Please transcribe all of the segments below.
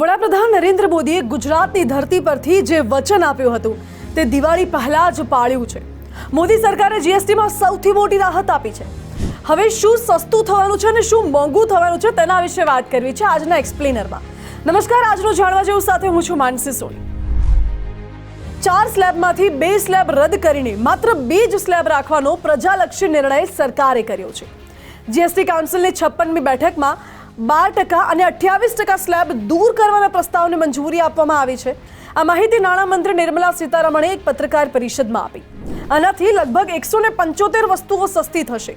વડાપ્રધાન નરેન્દ્ર મોદીએ ગુજરાતની ધરતી પરથી જે વચન આપ્યું હતું, તે દિવાળી પહેલા જ પાળ્યું છે. મોદી સરકારે જીએસટીમાં સૌથી મોટી રાહત આપી છે. હવે શું સસ્તું થવાનું છે અને શું મોંઘું થવાનું છે તેના વિશે વાત કરવી છે આજના એક્સપ્લેનરમાં. નમસ્કાર, આજનું જાણવા જેવું સાથે હું છું માનસી સોની. ચાર સ્લેબમાંથી બે સ્લેબ રદ કરીને માત્ર બે જ સ્લેબ રાખવાનો પ્રજાલક્ષી નિર્ણય સરકારે કર્યો છે. જીએસટી કાઉન્સિલની છપ્પનમી બેઠકમાં બાર ટકા અને અઠ્યાવીસ ટકા સ્લેબ દૂર કરવાના પ્રસ્તાવને મંજૂરી આપવામાં આવી છે. આ માહિતી નાણામંત્રી નિર્મલા સીતારમણે એક પત્રકાર પરિષદમાં આપી. આનાથી લગભગ એકસો ને પંચોતેર વસ્તુઓ સસ્તી થશે.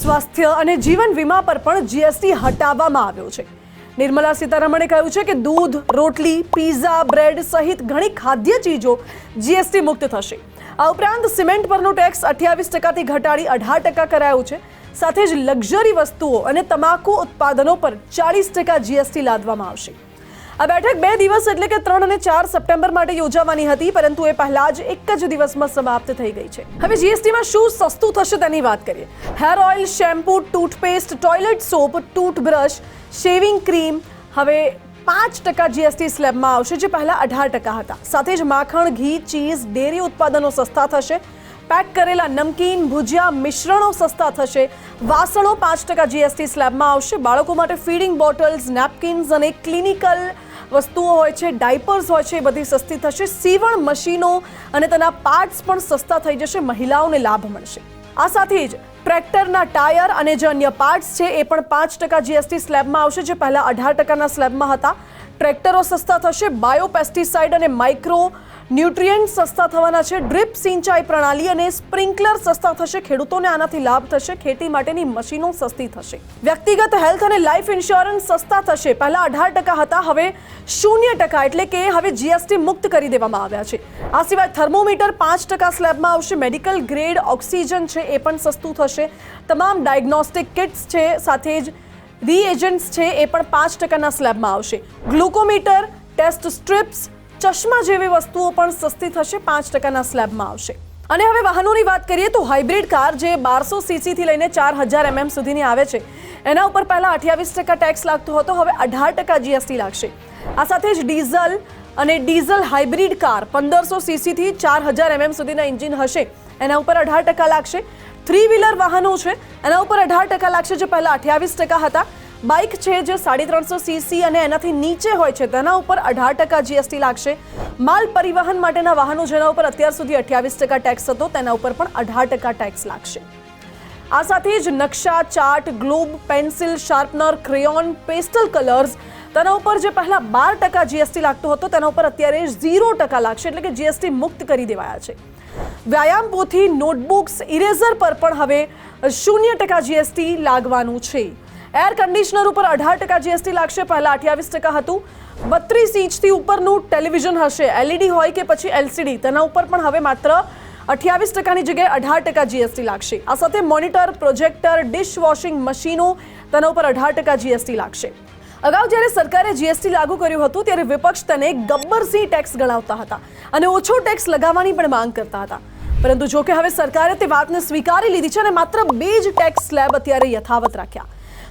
સ્વાસ્થ્ય અને જીવન વીમા પર પણ જીએસટી હટાવવામાં આવ્યો છે. નિર્મલા સીતારમણે કહ્યું છે કે દૂધ, રોટલી, પીઝા, બ્રેડ સહિત ઘણી ખાદ્ય ચીજો જીએસટી મુક્ત થશે. આ ઉપરાંત સિમેન્ટ પરનો ટેક્સ અઠ્યાવીસ ટકાથી ઘટાડી અઢાર ટકા કરાયો છે. સાથે જ લક્ઝરી વસ્તુઓ અને તમાકુ ઉત્પાદનો પર ચાલીસ ટકા જીએસટી લાદવામાં આવશે. આ બેઠક બે દિવસ એટલે કે ત્રણ અને ચાર સપ્ટેમ્બર માટે યોજાવાની હતી, પરંતુ એ પહેલા જ એક જ દિવસમાં સમાપ્ત થઈ ગઈ છે. હવે જીએસટીમાં શું સસ્તું થશે તેની વાત કરીએ. Hair oil shampoo toothpaste toilet soap toothbrush shaving cream હવે પાંચ ટકા જીએસટી સ્લેબમાં આવશે, જે પહેલા અઢાર ટકા હતા. સાથે જ માખણ, ઘી, ચીઝ, ડેરી ઉત્પાદનો સસ્તા થશે. પેક કરેલા નમકીન, ભુજિયા મિશ્રણો સસ્તા થશે. વાસણો પાંચ ટકા જીએસટી સ્લેબમાં આવશે. બાળકો માટે ફીડિંગ બોટલ્સ, નેપકિન્સ અને ક્લિનિકલ વસ્તુઓ હોય છે, ડાયપર્સ હોય છે, એ બધી સસ્તી થશે. સીવણ મશીનો અને તેના પાર્ટ્સ પણ સસ્તા થઈ જશે. મહિલાઓને લાભ મળશે. આ સાથે જ ટ્રેક્ટરના ટાયર અને જે અન્ય પાર્ટ્સ છે, એ પણ પાંચ ટકા જીએસટી સ્લેબમાં આવશે, જે પહેલાં અઢાર ટકાના સ્લેબમાં હતા. ટ્રેક્ટરો સસ્તા થશે, બાયોપેસ્ટિસાઇડ અને માઇક્રો ન્યુટ્રિયન્ટ સસ્તા થવાના છે. ડ્રીપ સિંચાઈ પ્રણાલી અને સ્પ્રિંકલર સસ્તા થશે, ખેડૂતોને આનાથી લાભ થશે, ખેતી માટેની મશીનો સસ્તી થશે. વ્યક્તિગત હેલ્થ અને લાઈફ ઇન્સ્યોરન્સ સસ્તા થશે, પહેલા અઢાર ટકા હતા, હવે શૂન્ય ટકા, એટલે કે હવે જીએસટી મુક્ત કરી દેવામાં આવ્યા છે. આ સિવાય થર્મોમીટર પાંચ ટકા સ્લેબમાં આવશે, મેડિકલ ગ્રેડ ઓક્સિજન છે, એ પણ સસ્તું થશે. તમામ ડાયગ્નોસ્ટિક કિટ્સ છે, સાથે જ રીએજન્ટ્સ છે, એ પણ પાંચ ટકાના સ્લેબમાં આવશે. ગ્લુકોમીટર ટેસ્ટ સ્ટ્રીપ્સ ચશ્મા જેવી વસ્તુઓ પણ સસ્તી થશે, પાંચ ટકાના સ્લેબમાં આવશે. અને હવે વાહનોની વાત કરીએ તો હાઇબ્રિડ કાર જે બારસો સીસીથી લઈને ચાર હજાર એમએમ સુધીની આવે છે, એના ઉપર પહેલાં અઠ્યાવીસ ટકા ટેક્સ લાગતો હતો, હવે અઢાર ટકા જીએસટી લાગશે. આ સાથે જ ડીઝલ અને ડીઝલ હાઇબ્રિડ કાર પંદરસો સીસીથી ચાર હજાર એમએમ સુધીના એન્જિન હશે. એના ઉપર અઢાર ટકા લાગશે. થ્રી વ્હીલર વાહનો છે. એના ઉપર અઢાર ટકા લાગશે જે પહેલાં અઠ્યાવીસ ટકા હતા. બાઇક છે જે સાડી ત્રણસો સીસી અને એનાથી નીચે હોય છે. તેના ઉપર અઢાર ટકા જીએસટી લાગશે. માલ પરિવહન માટેના વાહનો જેના ઉપર અત્યાર સુધી અઠ્યાવીસ ટકા ટેક્સ હતો, તેના ઉપર પણ અઢાર ટકા ટેક્સ લાગશે. આ સાથે જ નકશા, chart globe pencil sharpener crayon pastel colours તેના ઉપર જે પહેલા બાર ટકા જીએસટી લાગતો હતો, તેના ઉપર અત્યારે ઝીરો ટકા લાગશે, એટલે કે જીએસટી મુક્ત કરી દેવાયા છે. વ્યાયામ પોથી નોટબુક્સ ઇરેઝર પર પણ હવે શૂન્ય ટકા જીએસટી લાગવાનું છે. એર કન્ડિશનર ઉપર અઢાર ટકા જીએસટી લાગશે, પહેલા અઠ્યાવીસ ટકા હતું. બત્રીસ ઇંચથી ઉપરનું ટેલિવિઝન હશે એલઈડી હોય કે પછી એલસીડી તેના ઉપર પણ હવે માત્ર અઠ્યાવીસ ટકાની જગ્યાએ અઢાર ટકા જીએસટી લાગશે. આ સાથે મોનિટર પ્રોજેક્ટર ડિશ વોશિંગ મશીનો તેના ઉપર અઢાર ટકા જીએસટી લાગશે. અગાઉ જ્યારે સરકારે જીએસટી લાગુ કર્યું હતું, ત્યારે વિપક્ષ તેને ગબ્બરસિંહ ટેક્સ ગણાવતા હતા અને ઓછો ટેક્સ લગાવવાની પણ માંગ કરતા હતા. પરંતુ જો કે હવે સરકારે તે વાતને સ્વીકારી લીધી છે અને માત્ર બે જ ટેક્સ સ્લેબ અત્યારે યથાવત રાખ્યા.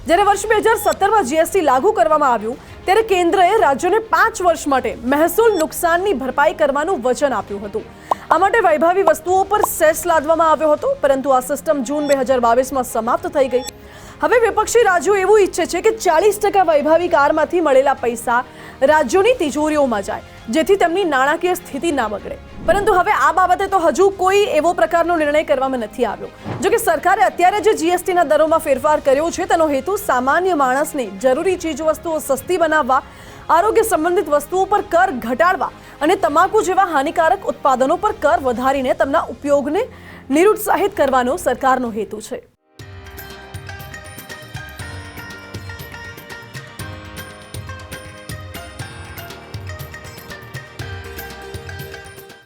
જ્યારે વર્ષ બે હજાર સત્તરમાં જીએસટી લાગુ કરવામાં આવ્યું, ત્યારે કેન્દ્રએ રાજ્યોને પાંચ વર્ષ માટે મહેસૂલ નુકસાનની ભરપાઈ કરવાનું વચન આપ્યું હતું. આ માટે વૈભવી વસ્તુઓ પર સેસ લાદવામાં આવ્યો હતો, પરંતુ આ સિસ્ટમ જૂન બે હજાર બાવીસમાં સમાપ્ત થઈ ગઈ. હવે વિપક્ષી રાજ્યો એવું ઈચ્છે છે કે ચાલીસ ટકા વૈભવી કારમાંથી મળેલા પૈસા રાજ્યોની તિજોરીઓમાં જાય, જેથી તેમની નાણાકીય સ્થિતિ ના બગડે. પરંતુ હવે આ બાબતે તો હજુ કોઈ એવો પ્રકારનો નિર્ણય કરવામાં નથી આવ્યો. જો કે સરકારે અત્યારે જે જીએસટીના દરોમાં ફેરફાર કર્યો છે, તેનો હેતુ સામાન્ય માણસને જરૂરી ચીજવસ્તુઓ સસ્તી બનાવવા, આરોગ્ય સંબંધિત વસ્તુઓ પર કર ઘટાડવા અને તમાકુ જેવા હાનિકારક ઉત્પાદનો પર કર વધારીને તેમના ઉપયોગને નિરુત્સાહિત કરવાનો સરકારનો હેતુ છે.